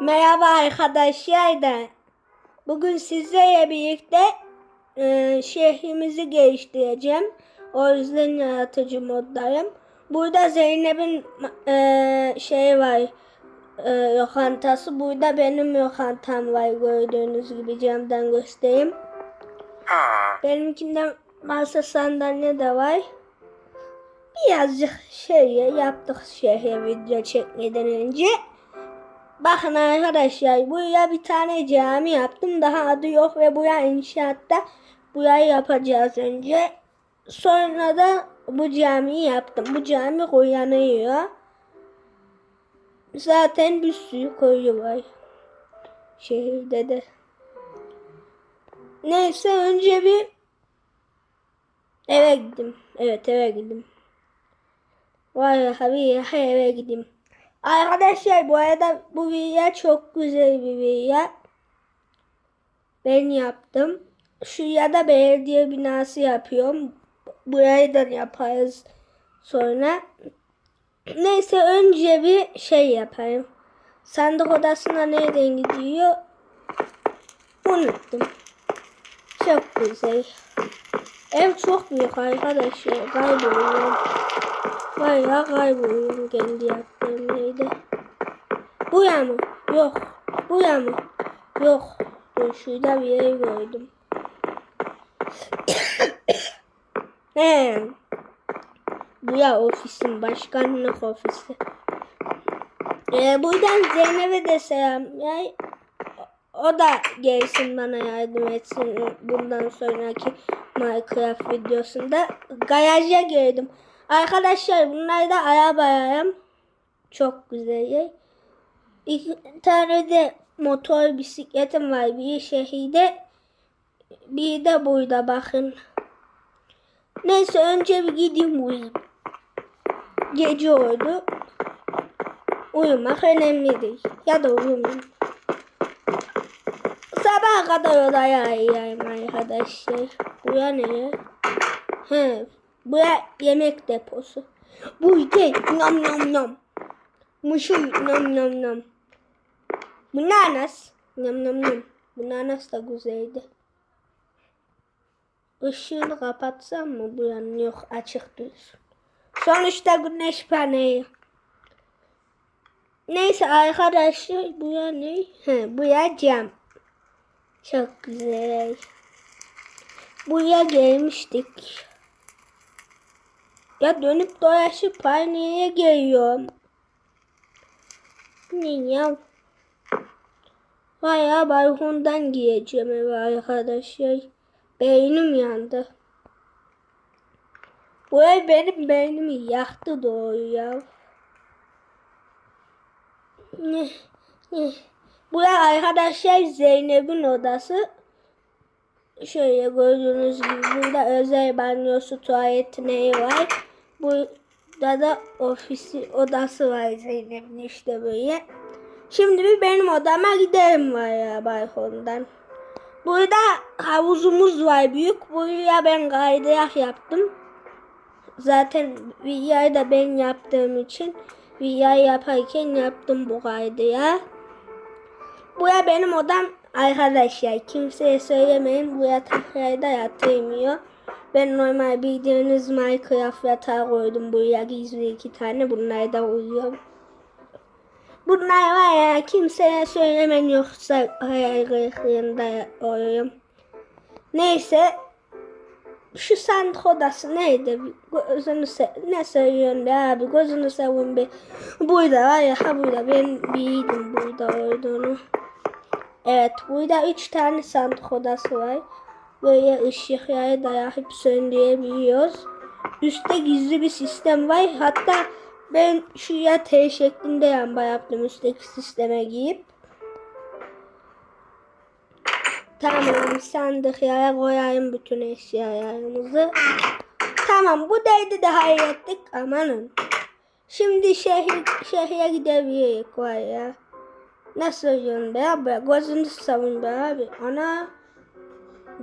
Merhaba arkadaşlar da. Bugün sizlerle birlikte e, şehrimizi geliştireceğim. O yüzden yaratıcı moddayım. Burada Zeynep'in e, şey var. E, lokantası. Burada benim lokantam var gördüğünüz gibi camdan göstereyim. Benimkinden masa sandalye de var. Birazcık şey yaptık şehre video çekmeden önce. Bakın arkadaşlar buraya bir tane cami yaptım. Daha adı yok ve buraya inşaatta burayı yapacağız önce. Sonra da bu camiyi yaptım. Bu cami koyanıyor. Zaten bir sürü koyu var. Şehirde de. Neyse önce bir eve gittim. Evet eve gittim. Vay abi eve gideyim. Arkadaşlar bu arada bu video çok güzel bir video. Ben yaptım. Şuraya da belediye binası yapıyorum. Burayı da yaparız sonra. Neyse önce bir şey yapayım. Sandık odasına nereden gidiyor? Unuttum. Çok güzel. Ev çok büyük arkadaşlar. Kayboluyorum. Bayağı kayboluyorum kendi yaptığım yerde. Bu ya mı? Yok. Bu ya mı? Yok. Dur şurada bir yere gördüm. He. Bu ya ofisin başkanlık ofisi. Ee, buradan Zeynep'e de selam. Ya, o da gelsin bana yardım etsin bundan sonraki Minecraft videosunda. Garaja girdim. Arkadaşlar bunlar da arabayam. Çok güzel. İki tane de motor bisikletim var. Bir şehirde bir de burada bakın. Neyse önce bir gideyim uyuyayım. Gece oldu. Uyumak önemli değil. Ya da uyumayayım. Kadar odaya ayırayım arkadaşlar. Bu ya ne ya? He, bu ya yemek deposu. Bu de nam nam nam. Muşum nam nam nam. Bu nanas. Nam nam nam. Bu nanas da güzeldi. Işığını kapatsam mı bu yan yok açık dursun. Sonuçta güneş paneli. Neyse arkadaşlar bu ya ne? He, bu ya cam. Çok güzel. Buraya gelmiştik. Ya dönüp dolaşıp paneye geliyorum. Ne ya? Bayağı balkondan giyeceğim eve arkadaşlar. Beynim yandı. Bu ev benim beynimi yaktı doğru ya. Ne, ne. Bu ev arkadaşlar Zeynep'in odası. Şöyle gördüğünüz gibi burada özel banyosu, tuvaleti neyi var. Burada da ofisi odası var Zeynep'in işte böyle. Şimdi bir benim odama gidelim var ya balkondan. Burada havuzumuz var büyük. Buraya ben kaydırak yaptım. Zaten videoyu da ben yaptığım için video yaparken yaptım bu kaydıya. Buraya benim odam arkadaşlar. Kimseye söylemeyin. Bu yataklarda yatırmıyor. Ben normal bildiğiniz Minecraft yatağı koydum buraya gizli iki tane. Bunlar da uyuyor. Bunlar var ya kimseye söylemen yoksa hayal kırıklığında oluyorum. Neyse şu sandık odası neydi? Gözünü se ne söylüyorsun be abi? Gözünü seveyim be. Burada var ya ha burada ben bildim burada olduğunu. Evet burada üç tane sandık odası var. Böyle ışıkları dayayıp söndürebiliyoruz. Üstte gizli bir sistem var. Hatta ben şuraya T şeklinde yamba yaptım üstteki sisteme giyip. Tamam sandıklara koyayım bütün eşyalarımızı. Tamam bu derdi de hallettik amanın. Şimdi şehir, şehre gidebiliriz var ya. Nasıl yiyorsun be abi? Gözünü savun be abi. Ana.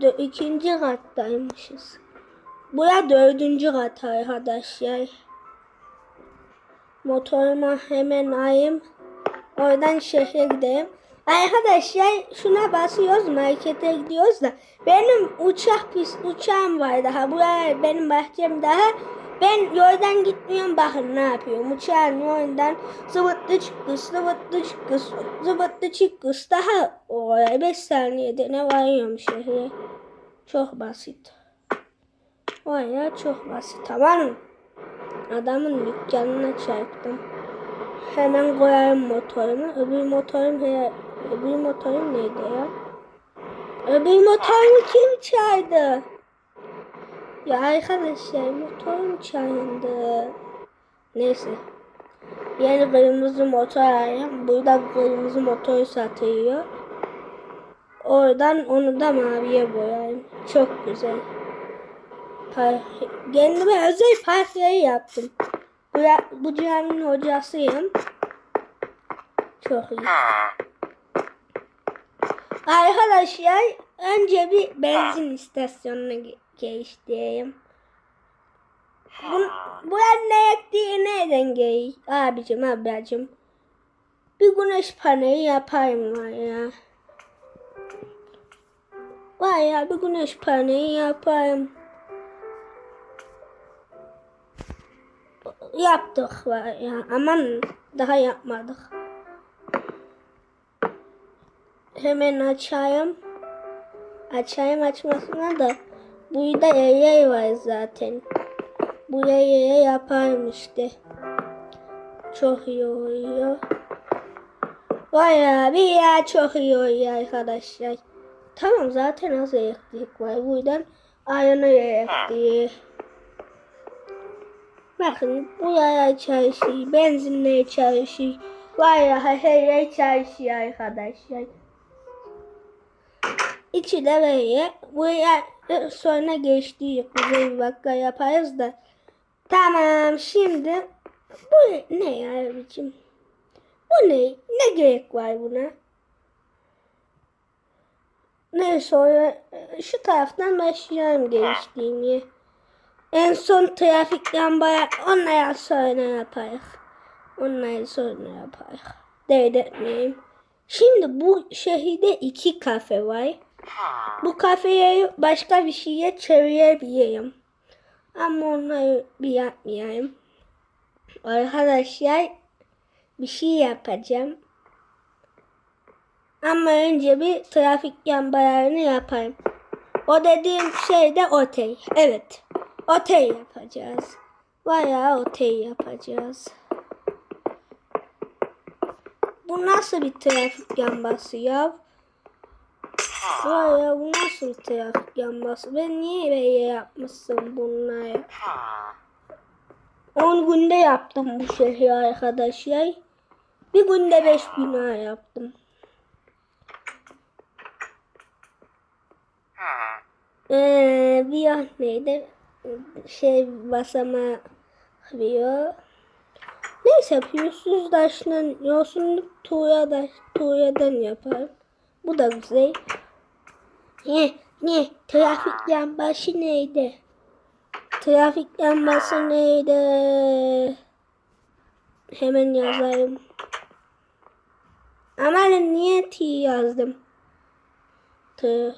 Dö ikinci kattaymışız. Buraya dördüncü kat arkadaşlar. Motoruma hemen ayım. Oradan şehre gideyim. Arkadaşlar şuna basıyoruz markete gidiyoruz da benim uçak pis uçağım var daha buraya benim bahçem daha ben yoldan gitmiyorum bakın ne yapıyorum uçağın yolundan zıvıtlı çıkış zıvıtlı çıkış zıvıtlı çıkış daha oraya 5 saniyede ne varıyorum şehre çok basit Vay çok basit tamam mı? Adamın dükkanına çarptım. Hemen koyayım motorumu. Öbür motorum he, öbür motorum neydi ya? Öbür motorumu kim çağırdı? Ya arkadaşlar motorum çağırdı. Neyse. Yeni kırmızı motor arayayım. Burada kırmızı motor satıyor. Oradan onu da maviye boyayayım. Çok güzel. Par kendime özel parfümü yaptım. Bu, bu caminin hocasıyım. Çok iyi. Arkadaşlar önce bir benzin istasyonuna ge- geçtim. Bu, bu ne ektiği neden gey? Abicim ablacım. Bir güneş paneli yapayım var ya. Var bir güneş paneli yapayım. Yaptık var ya. Aman daha yapmadık. Hemen açayım. Açayım açmasına da burada yaya var zaten. Bu yaya yapayım işte. Çok iyi oluyor. Vay ya bir ya çok iyi oluyor arkadaşlar. Tamam zaten az elektrik var. Buradan ayağına elektrik. Bakın bu yaya çalışıyor. Benzinle çalışıyor. Vay ya her yer çalışıyor arkadaşlar. İçi de böyle. Buraya sonra geçtiği kuzey bir dakika yaparız da. Tamam şimdi bu ne ya abicim? Bu ne? Ne gerek var buna? Ne sonra şu taraftan başlayalım geçtiğimi. En son trafik lambaya onlara sonra yaparız. Onları sonra yaparız. Devretmeyeyim. Şimdi bu şehirde iki kafe var. Bu kafeyi başka bir şeye çevirebilirim. Ama onları bir yapmayayım. Arkadaşlar bir şey yapacağım. Ama önce bir trafik lambalarını yapayım. O dediğim şey de otel. Evet. Otel yapacağız. Bayağı otel yapacağız. Bu nasıl bir trafik lambası ya? Vay ya bu nasıl trafik lambası? Ben niye böyle yapmışsın bunları? 10 günde yaptım bu şehri arkadaşlar. Bir günde 5 bina yaptım. Ee, bir yan neydi? Şey basama diyor. Neyse pürüzsüz taşla yosunluk tuğya da, tuğyadan yaparım. Bu da güzel. Ne? Ne? Trafik lambası neydi? Trafik lambası neydi? Hemen yazayım. Ama niye T yazdım? T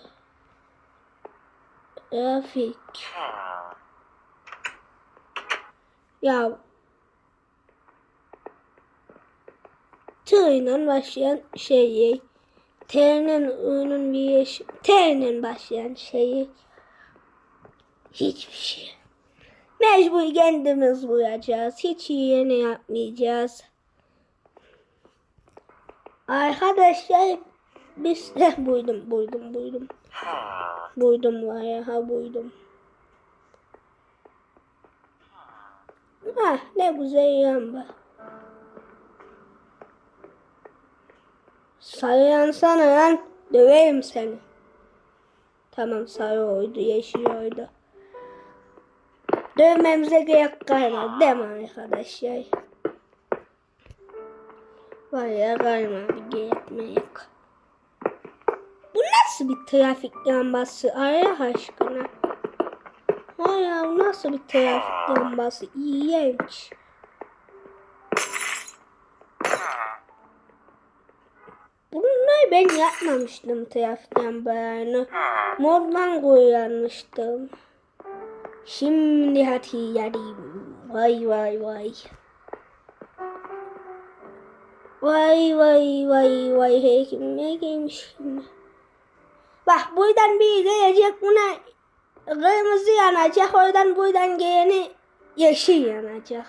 Trafik. Ya T ile başlayan şeyi T'nin I'nın bir eş T'nin başlayan şeyi hiçbir şey. Mecbur kendimiz bulacağız. Hiç yeni yapmayacağız. Arkadaşlar biz Heh, buydum buydum buydum. Buydum var ya ha buydum. Ah ne güzel yamba. Sarıyan sana lan döverim seni. Tamam sarı oydu yeşil oydu. Dövmemize gerek kalmadı değil mi arkadaşlar? Var ya kalmadı gerekme yok. Bu nasıl bir trafik lambası Allah aşkına? Hay ya bu nasıl bir trafik lambası? İğrenç. Ben yapmamıştım trafik lambalarını. Moddan kullanmıştım. Şimdi hatırladım. Vay vay vay. Vay vay vay vay hekime gelmiş şimdi. Bak buradan bir gelecek buna kırmızı yanacak. Oradan buradan geleni yeşil yanacak.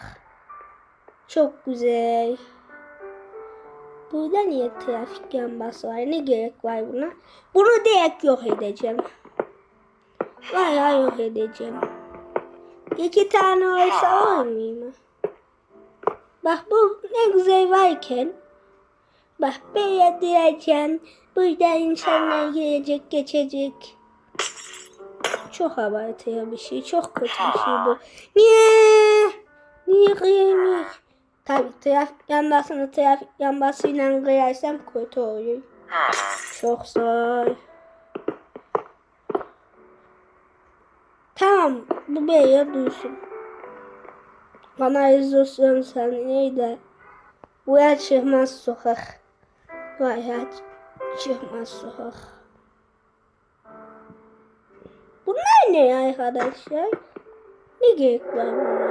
Çok güzel. Burada niye trafik lambası var? Ne gerek var buna? Bunu direkt yok edeceğim. Bayağı yok edeceğim. İki tane olsa olmuyor mu? Bak bu ne güzel varken. Bak böyle diyeceğim. Burada insanlar gelecek geçecek. Çok abartıya bir şey. Çok kötü bir şey bu. Niye? Niye kıyamış? Tabii trafik lambasını trafik lambasıyla kıyarsam kötü olur. Çok zor. Tamam bu böyle dursun. Kanalizasyon saniyeyi de buraya çıkmaz sokak. Buraya çıkmaz sokak. Bunlar ne arkadaşlar? Ne gerek var bunlara?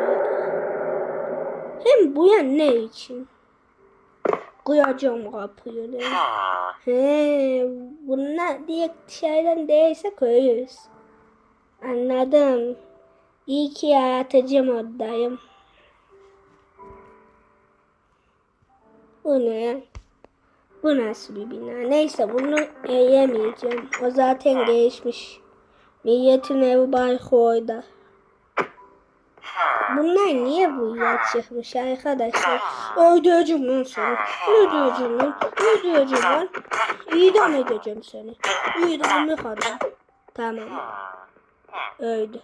Hem bu ya ne için? Koyacağım kapıyı. ne? He, bunlar diye dışarıdan değilse koyuyoruz. Anladım. İyi ki yaratıcı moddayım. Bu ne? Bu nasıl bir bina? Neyse bunu yemeyeceğim. O zaten gelişmiş. Milletin evi barkı orada. Bunlar niye bu ya çıkmış arkadaşlar? Öldüreceğim lan seni. Öldüreceğim lan. Öldüreceğim lan. İdam edeceğim seni. İdamlık adam. Tamam. Öldü.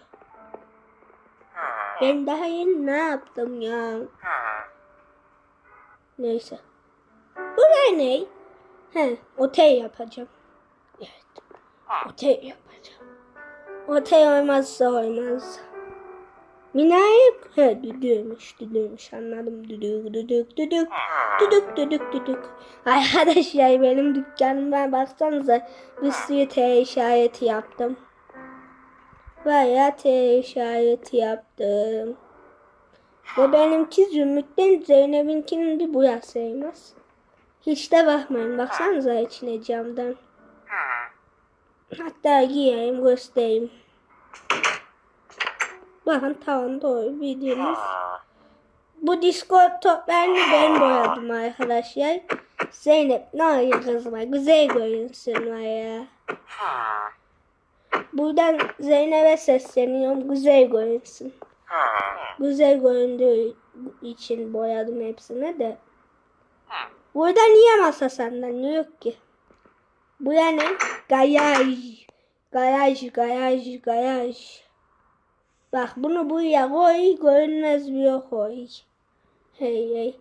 Ben daha yeni ne yaptım ya? Neyse. Bu ne? He, otel yapacağım. Evet. Otel yapacağım. Otel olmazsa olmaz. Minare he düdüğümüş düdüğümüş anladım düdük düdük düdük düdük düdük düdük Arkadaşlar benim dükkanıma baksanıza bir sürü T işareti yaptım. Bayağı T işareti yaptım. Ve benimki zümrütten Zeynep'inkinin bir boyasıymış. Hiç de bakmayın. Baksanıza içine camdan. Hatta giyeyim göstereyim. Bakın tavanda o bildiğiniz. Bu disco toplarını ben boyadım arkadaşlar. Zeynep ne yapayım kızıma? Güzel görünsün var ya. Buradan Zeynep'e sesleniyorum. Güzel görünsün. Güzel göründüğü için boyadım hepsini de. Burada niye masa senden yok ki? Bu yani garaj. Garaj, garaj, garaj. Bak bunu buraya koy, görünmez bir koy. Hey hey.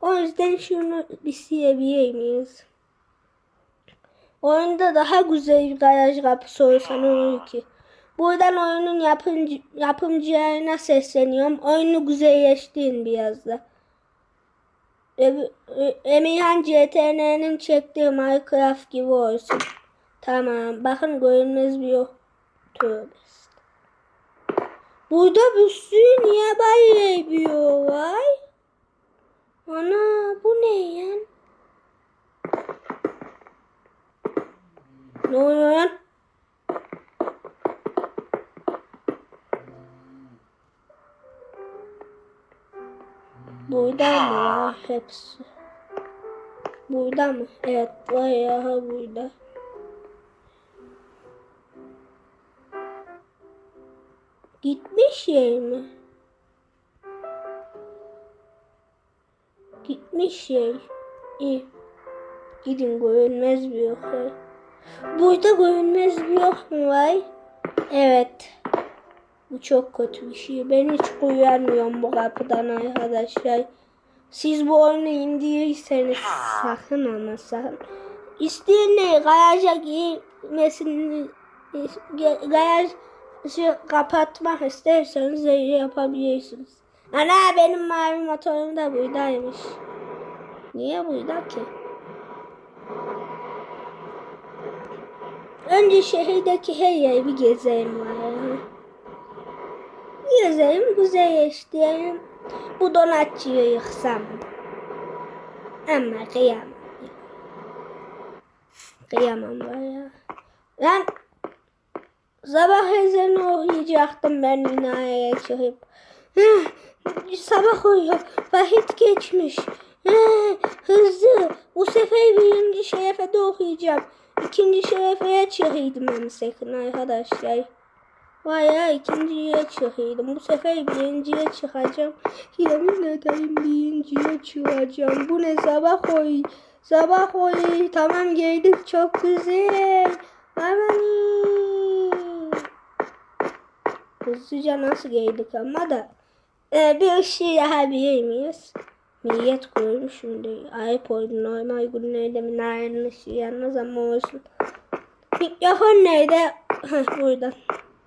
O yüzden şunu bir silebilir miyiz? Oyunda daha güzel bir garaj kapısı olsa ne olur ki? Buradan oyunun yapımcı, yapımcılarına sesleniyorum. Oyunu güzelleştirin biraz da. E- Emirhan CTN'nin çektiği Minecraft gibi olsun. Tamam. Bakın görünmez bir yok. Tövbe. Burada bir sürü niye böyle yapıyor var? Ana bu ne ya? Ne oluyor lan? Burada mı ya hepsi? Burada mı? Evet bayağı burada. Gitmiş şey mi? Gitmiş şey. İyi. Gidin görünmez bir yok. Burada görünmez bir yok mu var? Evet. Bu çok kötü bir şey. Ben hiç güvenmiyorum bu kapıdan arkadaşlar. Siz bu oyunu indirirseniz sakın ama sakın. İsteyenler garaja girmesini garaj şu kapatmak isterseniz yapabilirsiniz. Ana benim mavi motorum da buradaymış. Niye burada ki? Önce şehirdeki her yeri bir gezeyim var ya. Gezeyim, güzel yaşayayım. Bu donatçıyı yıksam. Ama kıyamam. Kıyamam var ya. Lan sabah ezanı okuyacaktım ben binaya çıkıp. Sabah uyuyor. Vakit geçmiş. Hızlı. Bu sefer birinci şerefede okuyacağım. İkinci şerefeye çıkıyordum ben sakın arkadaşlar. Vay ya ikinciye çıkıyordum. Bu sefer birinciye çıkacağım. Yemin ederim birinciye çıkacağım. Bu ne sabah koy. Sabah koy. Tamam geldik çok güzel. Aman Hızlıca nasıl geldik ama da. Ee, bir ışığı daha bilir miyiz? Millet koymuş şimdi. Ayıp. Normal günlerde minarenin ışığı yanmaz ama olsun. Mikrofon nerede? Heh, burada.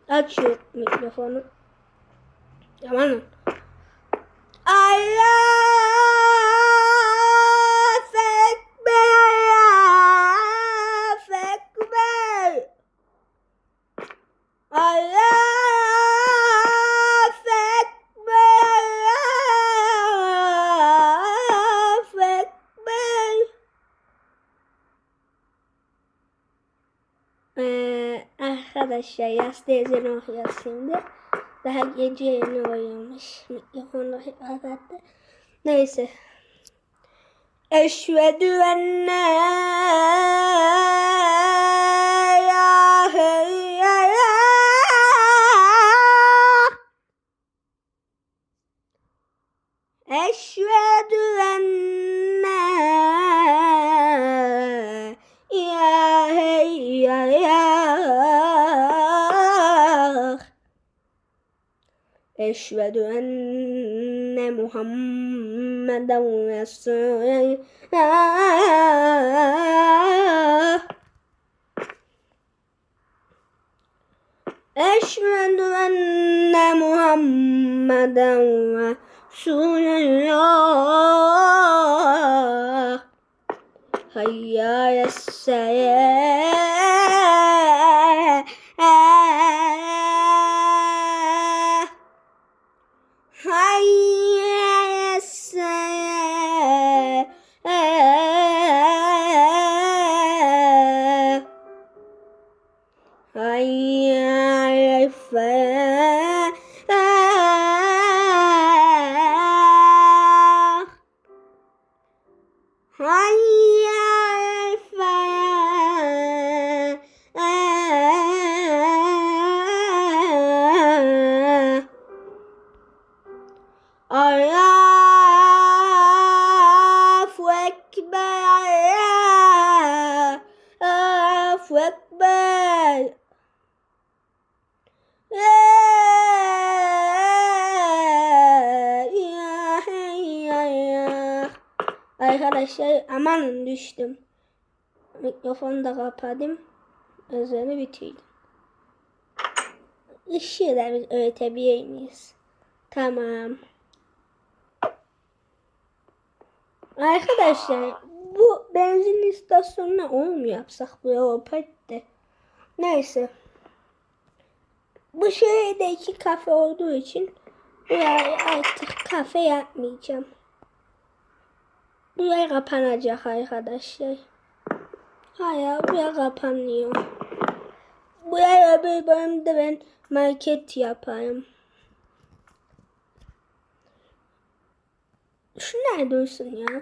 Aç şu mikrofonu. Tamam mı? Allah Ekber Allah Ekber Allah Ekber Allah Ekber Ee, arkadaşlar yaz teyzeni okuyor şimdi. Daha gece yeni uyuyormuş. Mikrofonu kapattı. Neyse. Eşvedü enne ilahe illallah. Eşvedü enne ilahe illallah. Eşvedü enne Muhammeden Resulullah. Eşvedü enne Muhammeden Resulullah. Hayya yessaya. Aman düştüm. Mikrofonu da kapadım. Özünü bitirdim. Işığı da biz öğretebilir miyiz? Tamam. Arkadaşlar bu benzin istasyonuna onu mu yapsak bu Europet'te? Neyse. Bu şehirde iki kafe olduğu için buraya artık kafe yapmayacağım. Buraya kapanacak arkadaşlar. Hayır buraya kapanıyor. Buraya öbür bölümde ben market yaparım. Şu nerede dursun ya?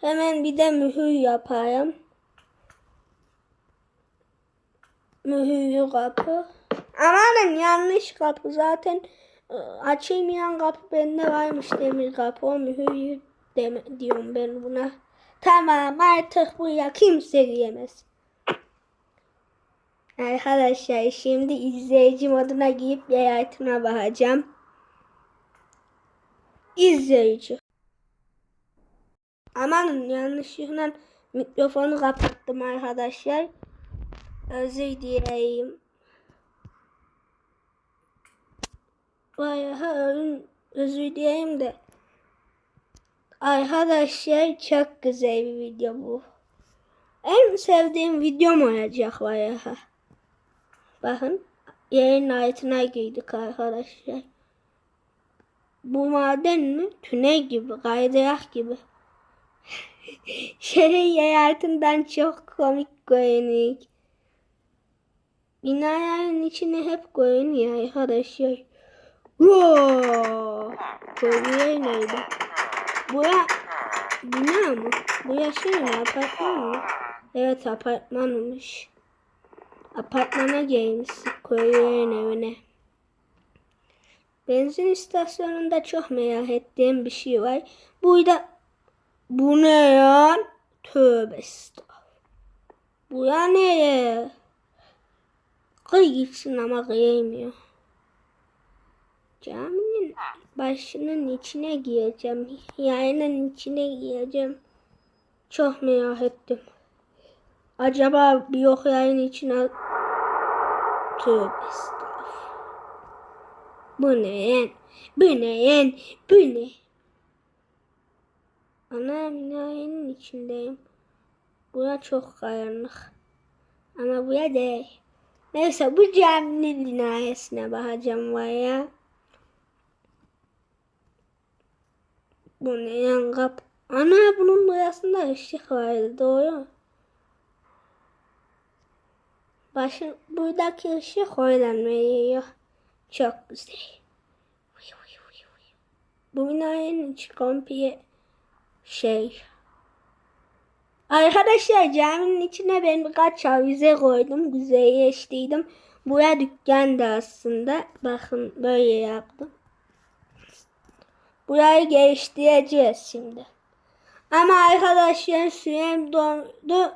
Hemen bir de mühür yapayım. Mühürlü kapı. Amanın yanlış kapı. Zaten e, açılmayan kapı bende varmış demir kapı. O mühürlü deme, diyorum ben buna. Tamam artık buraya kimse giremez. Arkadaşlar şimdi izleyici moduna girip hayatına bakacağım. İzleyici. Aman yanlışlıkla mikrofonu kapattım arkadaşlar. Özür dileyim. Bayağı özür dileyim de. Arkadaşlar çok güzel bir video bu. en sevdiğim videom olacak bayağı. Bakın yayın altına girdik arkadaşlar. Bu maden mi? Tünel gibi, kaydırak gibi. Şehir yer altından çok komik görünüyor. Binaların içine hep görünüyor arkadaşlar. Wow! Görüyor neydi? Bura bina mı? Bura şey mi? Apartman mı? Evet apartmanmış. Apartmana gelmiştik koyuyorun evine. Benzin istasyonunda çok merak ettiğim bir şey var. Burada bu ne ya? Tövbe. Bu ya ne? Kıy gitsin ama kıyamıyor. Caminin başının içine gireceğim. Yayının içine gireceğim. Çok merak ettim. Acaba bir yok yayın içine... Tövbe. Bu ne yen? Bu ne yen? Bu ne? Anam yayının içindeyim. Bura çok karanlık. Ama buraya değil. Neyse bu caminin binayesine bakacağım var ya. Bu ne yan kap? Ana bunun burasında ışık vardı doğru? Başın buradaki ışık oradan veriyor. Çok güzel. Bu binanın içi komple şey. Arkadaşlar caminin içine ben birkaç avize koydum. Güzelleştirdim. Buraya dükkan da aslında. Bakın böyle yaptım. Burayı geliştireceğiz şimdi. Ama arkadaşlar sürem doldu.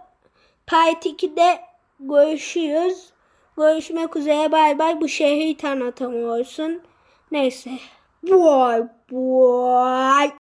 Part 2'de görüşüyoruz. Görüşmek üzere bay bay. Bu şehri tanıtımı olsun. Neyse. Boy boy.